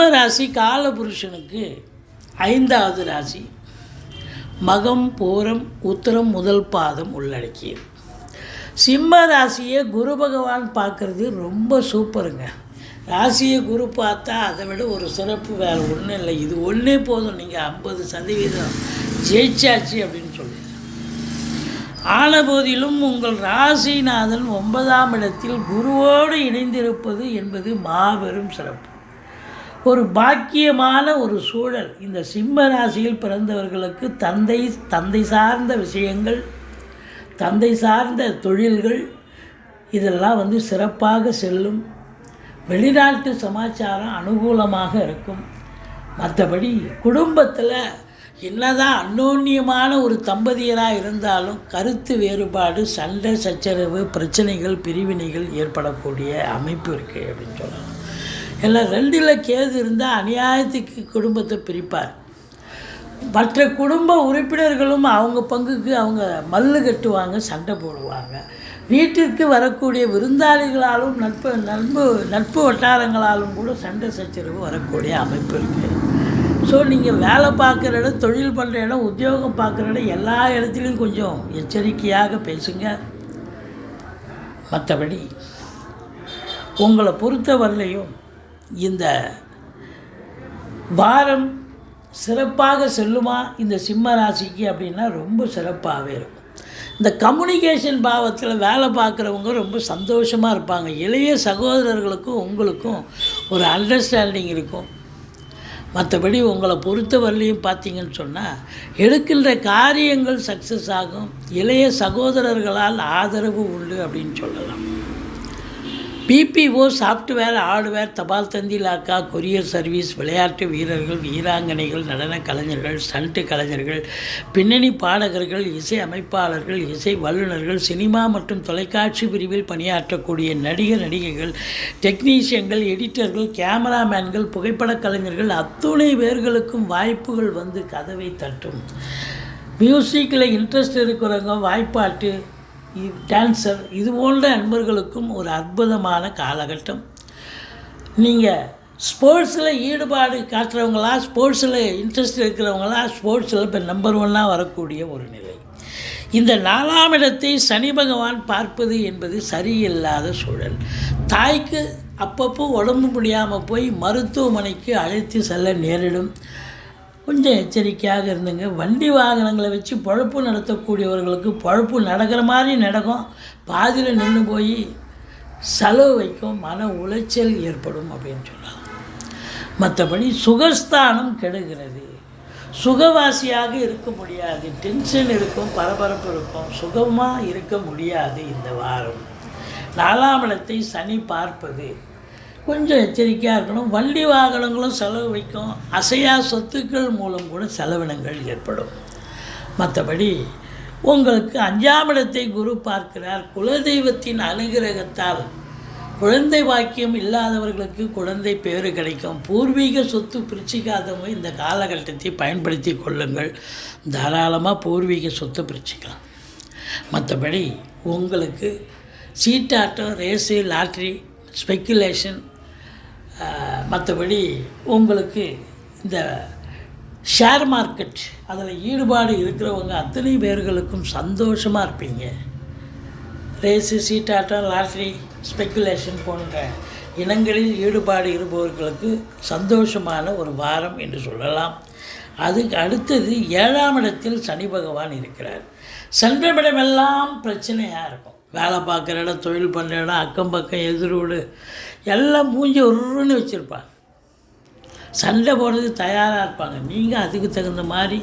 சிம்ம ராசி காலபுருஷனுக்கு ஐந்தாவது ராசி. மகம் பூரம் உத்தரம் முதல் பாதம் உள்ளடக்கியது. சிம்ம ராசியை குரு பகவான் பார்க்குறது ரொம்ப சூப்பருங்க. ராசியை குரு பார்த்தா அதை விட ஒரு சிறப்பு வேறு ஒன்றும் இல்லை. இது ஒன்றே போதும். நீங்கள் ஐம்பது சதவீதம் ஜெயிச்சாச்சு அப்படின்னு சொல்லி ஆன போதிலும் உங்கள் ராசிநாதன் ஒன்பதாம் இடத்தில் குருவோடு இணைந்திருப்பது என்பது மாபெரும் சிறப்பு. ஒரு பாக்கியமான ஒரு சூழல். இந்த சிம்ம ராசியில் பிறந்தவர்களுக்கு தந்தை தந்தை சார்ந்த விஷயங்கள் தந்தை சார்ந்த தொழில்கள் இதெல்லாம் வந்து சிறப்பாக செல்லும். வெளிநாட்டு சமாச்சாரம் அனுகூலமாக இருக்கும். மற்றபடி குடும்பத்தில் என்னதான் அந்யோன்யமான ஒரு தம்பதியராக இருந்தாலும் கருத்து வேறுபாடு சண்டை சச்சரவு பிரச்சனைகள் பிரிவினைகள் ஏற்படக்கூடிய அமைப்பு இருக்குது அப்படின்னு சொல்லலாம். எல்லாம் ரெண்டில் கேது இருந்தால் அநியாயத்துக்கு குடும்பத்தை பிரிப்பார். மற்ற குடும்ப உறுப்பினர்களும் அவங்க பங்குக்கு அவங்க மல்லு கட்டுவாங்க சண்டை போடுவாங்க. வீட்டிற்கு வரக்கூடிய விருந்தாளிகளாலும் நட்பு நண்பு நட்பு வட்டாரங்களாலும் கூட சண்டை சச்சரவு வரக்கூடிய அமைப்பு இருக்குது ஸோ நீங்கள் வேலை பார்க்குற இடம் தொழில் பண்ணுற இடம் உத்தியோகம் பார்க்குற இடம் எல்லா இடத்துலையும் கொஞ்சம் எச்சரிக்கையாக பேசுங்க. மற்றபடி உங்களை பொறுத்த வரலையும் இந்த வாரம் சிறப்பாக செல்லுமா இந்த சிம்ம ராசிக்கு அப்படின்னா ரொம்ப சிறப்பாகவே இருக்கும். இந்த கம்யூனிகேஷன் பாவத்தில் வேலை பார்க்குறவங்க ரொம்ப சந்தோஷமாக இருப்பாங்க. இளைய சகோதரர்களுக்கும் உங்களுக்கும் ஒரு அண்டர்ஸ்டாண்டிங் இருக்கும். மற்றபடி உங்களை பொறுத்தவரையிலையும் பார்த்தீங்கன்னு சொன்னால் எடுக்கின்ற காரியங்கள் சக்ஸஸ் ஆகும். இளைய சகோதரர்களால் ஆதரவு உண்டு அப்படின்னு சொல்லலாம். பிபிஓ சாஃப்ட்வேர் ஹார்ட்வேர் தபால் தந்தி லாக்கா கொரியர் சர்வீஸ் விளையாட்டு வீரர்கள் வீராங்கனைகள் நடன கலைஞர்கள் ஸ்டண்ட்டு கலைஞர்கள் பின்னணி பாடகர்கள் இசை அமைப்பாளர்கள் இசை வல்லுநர்கள் சினிமா மற்றும் தொலைக்காட்சி பிரிவில் பணியாற்றக்கூடிய நடிகர் நடிகைகள் டெக்னீஷியன்கள் எடிட்டர்கள் கேமராமேன்கள் புகைப்படக் கலைஞர்கள் அத்துணை பேர்களுக்கும் வாய்ப்புகள் வந்து கதவை தட்டும். மியூசிக்கில் இன்ட்ரெஸ்ட் இருக்கிறவங்க வாய்ப்பாட்டு டான்ஸர் இது போன்ற நண்பர்களுக்கும் ஒரு அற்புதமான காலகட்டம். நீங்கள் ஸ்போர்ட்ஸில் ஈடுபாடு காட்டுறவங்களா ஸ்போர்ட்ஸில் இன்ட்ரெஸ்ட் இருக்கிறவங்களா ஸ்போர்ட்ஸில் இப்போ நம்பர் ஒன்னாக வரக்கூடிய ஒரு நிலை. இந்த நாலாம் இடத்தை சனி பகவான் பார்ப்பது என்பது சரியில்லாத சூழல். தாய்க்கு அப்பப்போ உடம்பு முடியாமல் போய் மருத்துவமனைக்கு அழைத்து செல்ல நேரிடும். கொஞ்சம் எச்சரிக்கையாக இருந்துங்க. வண்டி வாகனங்களை வச்சு பழப்பு நடத்தக்கூடியவர்களுக்கு பழப்பு நடக்கிற மாதிரி நடக்கும். பாதியில் நின்று போய் செலவு வைக்கும் மன உளைச்சல் ஏற்படும் அப்படின்னு சொல்லலாம். மற்றபடி சுகஸ்தானம் கெடுகிறது. சுகவாசியாக இருக்க முடியாது. டென்ஷன் இருக்கும் பரபரப்பு இருக்கும். சுகமாக இருக்க முடியாது இந்த வாரம். நாலாம் இடத்தை சனி பார்ப்பது. கொஞ்சம் எச்சரிக்கையாக இருக்கணும். வண்டி வாகனங்களும் செலவு வைக்கும். அசையா சொத்துக்கள் மூலம் கூட செலவினங்கள் ஏற்படும். மற்றபடி உங்களுக்கு அஞ்சாம் இடத்தை குரு பார்க்கிறார். குலதெய்வத்தின் அனுகிரகத்தால் குழந்தை வாக்கியம் இல்லாதவர்களுக்கு குழந்தை பேர் கிடைக்கும். பூர்வீக சொத்து பிரிச்சிக்காதவங்க இந்த காலகட்டத்தை பயன்படுத்தி கொள்ளுங்கள். தாராளமாக பூர்வீக சொத்தை பிரிச்சுக்கலாம். மற்றபடி உங்களுக்கு சீட்டாட்டம் ரேஸு லாட்ரி ஸ்பெக்குலேஷன் மற்றபடி உங்களுக்கு இந்த ஷேர் மார்க்கெட் அதில் ஈடுபாடு இருக்கிறவங்க அத்தனை பேர்களுக்கும் சந்தோஷமாக இருப்பீங்க. ரேஸு சீட்டாட்டம் லாட்ரி ஸ்பெக்குலேஷன் போன்ற இனங்களில் ஈடுபாடு இருப்பவர்களுக்கு சந்தோஷமான ஒரு வாரம் என்று சொல்லலாம். அதுக்கு அடுத்தது ஏழாம் இடத்தில் சனி பகவான் இருக்கிறார். சென்றமிடமெல்லாம் பிரச்சனையாக இருக்கும். வேலை பார்க்குற இடம் தொழில் பண்ணுற இடம் அக்கம் பக்கம் எதிரோடு எல்லாம் மூஞ்சி ஒருன்னு வச்சுருப்பாங்க. சண்டை போடுறது தயாராக இருப்பாங்க. நீங்கள் அதுக்கு தகுந்த மாதிரி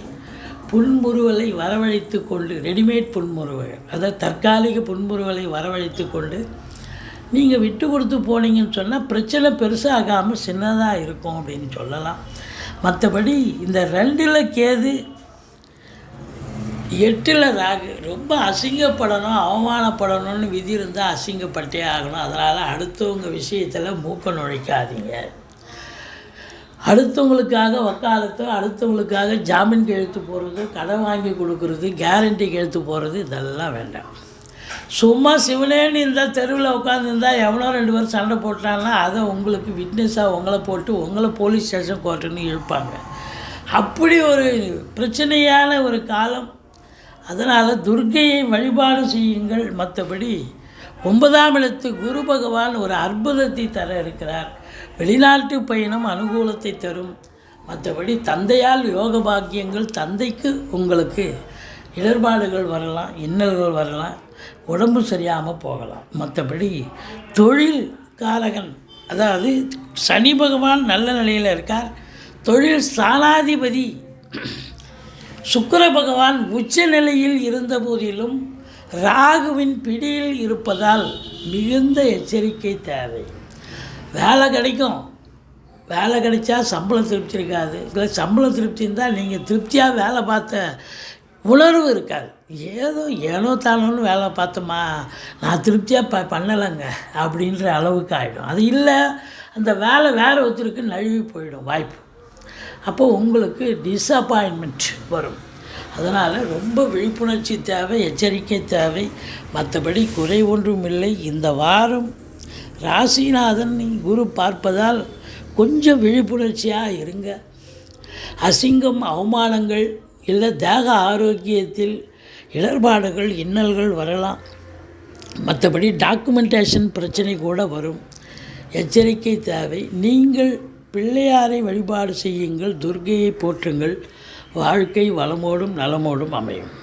புன்முறுவலை வரவழைத்து கொண்டு ரெடிமேட் புன்முறுவல் அதாவது தற்காலிக புன்முறுவலை வரவழைத்து கொண்டு நீங்கள் விட்டு கொடுத்து போனீங்கன்னு சொன்னால் பிரச்சனை பெருசாகாமல் சின்னதாக இருக்கும் அப்படின்னு சொல்லலாம். மற்றபடி இந்த ரெண்டில் கேது எட்டில் ராகு ரொம்ப அசிங்கப்படணும் அவமானப்படணும்னு விதி இருந்தால் அசிங்கப்பட்டே ஆகணும். அதனால் அடுத்தவங்க விஷயத்தில் மூக்க நுழைக்காதீங்க. அடுத்தவங்களுக்காக வக்காலத்து அடுத்தவங்களுக்காக ஜாமீன் கையெழுத்து போடுறது கடன் வாங்கி கொடுக்கறது கேரண்டி கையெழுத்து போடுறது இதெல்லாம் வேண்டாம். சும்மா சிவனேன்னு இருந்தால் தெருவில் உட்காந்துருந்தா எவனோ ரெண்டு பேரும் சண்டை போட்டாங்கன்னா அதை உங்களுக்கு விட்னஸாக உங்களை போட்டு உங்களை போலீஸ் ஸ்டேஷன் கோர்ட்டுன்னு இழுப்பாங்க. அப்படி ஒரு பிரச்சனையான ஒரு காலம். அதனால் துர்க்கையை வழிபாடு செய்யுங்கள். மற்றபடி ஒன்பதாம் இடத்து குரு பகவான் ஒரு அற்புதத்தை தர இருக்கிறார். வெளிநாட்டு பயணம் அனுகூலத்தை தரும். மற்றபடி தந்தையால் யோக பாக்கியங்கள் தந்தைக்கு உங்களுக்கு. இடர்பாடுகள் வரலாம் இன்னல்கள் வரலாம் உடம்பு சரியாமல் போகலாம். மற்றபடி தொழில் காரகன் அதாவது சனி பகவான் நல்ல நிலையில் இருக்கார். தொழில் ஸ்தானாதிபதி. சுக்கர பகவான் உச்ச நிலையில் இருந்த போதிலும் ராகுவின் பிடியில் இருப்பதால் மிகுந்த எச்சரிக்கை தேவை. வேலை கிடைக்கும். வேலை கிடைச்சா சம்பளம் திருப்தி இருக்காது. இல்லை சம்பளம் திருப்தி இருந்தால் நீங்கள் திருப்தியாக வேலை பார்த்த உணர்வு இருக்காது. ஏதோ ஏனோ தானோன்னு வேலை பார்த்தோமா நான் திருப்தியாக ப பண்ணலைங்க அப்படின்ற அளவுக்கு ஆகிடும் அது இல்லை அந்த வேலை வேறு ஒருத்தருக்கு நழுவி போயிடும் வாய்ப்பு. அப்போ உங்களுக்கு டிஸப்பாயின்மெண்ட் வரும். அதனால் ரொம்ப விழிப்புணர்ச்சி தேவை எச்சரிக்கை தேவை. மற்றபடி குறை ஒன்றும் இல்லை. இந்த வாரம் ராசிநாதன் குரு பார்ப்பதால் கொஞ்சம் விழிப்புணர்ச்சியாக இருங்க. அசிங்கம் அவமானங்கள் இல்லை தேக ஆரோக்கியத்தில் இடர்பாடுகள் இன்னல்கள் வரலாம். மற்றபடி டாக்குமெண்டேஷன் பிரச்சனை கூட வரும். எச்சரிக்கை தேவை. நீங்கள் பிள்ளையாரை வழிபாடு செய்யுங்கள். துர்கையை போற்றுங்கள். வாழ்க்கை வளமோடும் நலமோடும் அமையும்.